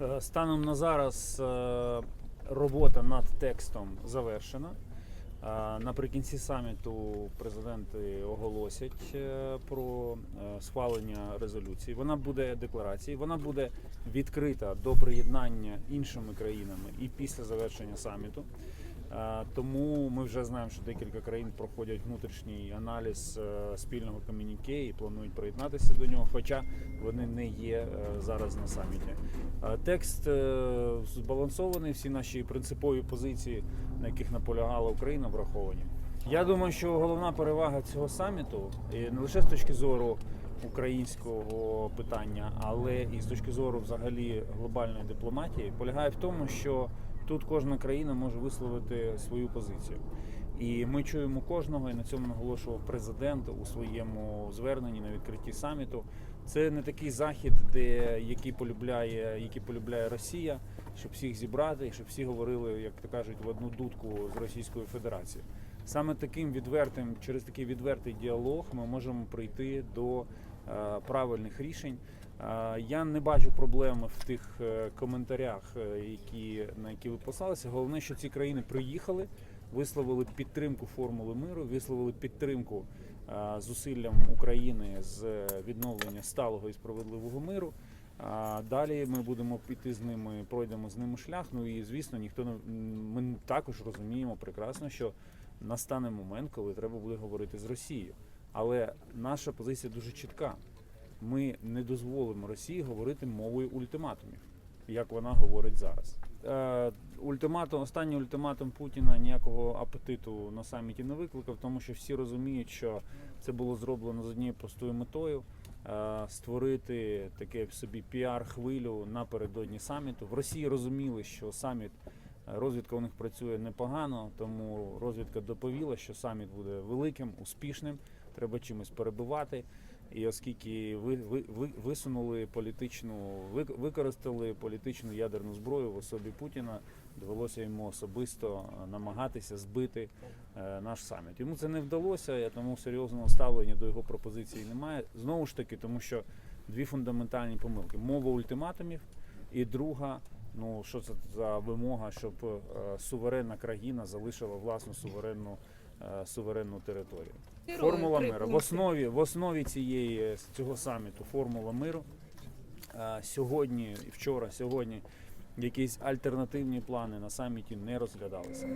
Е, Станом на зараз е, робота над текстом завершена. Е, Наприкінці саміту президенти оголосять про схвалення резолюції. Вона буде декларацією, вона буде відкрита до приєднання іншими країнами і після завершення саміту. Тому ми вже знаємо, що декілька країн проходять внутрішній аналіз е, спільного комюніке і планують приєднатися до нього, хоча вони не є е, зараз на саміті. Текст е, збалансований, всі наші принципові позиції, на яких наполягала Україна, враховані. Я думаю, що головна перевага цього саміту не лише з точки зору українського питання, але і з точки зору взагалі глобальної дипломатії, полягає в тому, що тут кожна країна може висловити свою позицію. І ми чуємо кожного, і на цьому наголошував президент у своєму зверненні на відкритті саміту. Це не такий захід, де який полюбляє, який полюбляє Росія, щоб всіх зібрати, щоб всі говорили, як то кажуть, в одну дудку з Російською Федерацією. Саме таким відвертим, через такий відвертий діалог ми можемо прийти до правильних рішень. Е, Я не бачу проблеми в тих е, коментарях, е, які на які ви послалися. Головне, що ці країни приїхали, висловили підтримку формули миру, висловили підтримку е, зусиллям України з відновлення сталого і справедливого миру. Далі ми будемо піти з ними, пройдемо з ними шлях. Ну і звісно, ніхто не ми також розуміємо прекрасно, що настане момент, коли треба буде говорити з Росією. Але наша позиція дуже чітка. Ми не дозволимо Росії говорити мовою ультиматумів, як вона говорить зараз. Е, ультиматум, останній ультиматум Путіна ніякого апетиту на саміті не викликав, тому що всі розуміють, що це було зроблено з однією простою метою е, створити таке собі піар-хвилю напередодні саміту. В Росії розуміли, що саміт е, розвідка у них працює непогано, тому розвідка доповіла, що саміт буде великим, успішним. Треба чимось перебивати. І оскільки ви, ви, ви висунули політичну, ви, використали політичну ядерну зброю в особі Путіна, довелося йому особисто е, намагатися збити е, наш саміт. Йому це не вдалося, я тому серйозного ставлення до його пропозиції немає. Знову ж таки, тому що дві фундаментальні помилки: мова ультиматумів, і друга. Ну що це за вимога, щоб е, суверенна країна залишила власну суверенну суверенну територію? Формула миру. В основі, в основі цієї цього саміту формула миру. Е, Сьогодні вчора, сьогодні якісь альтернативні плани на саміті не розглядалися.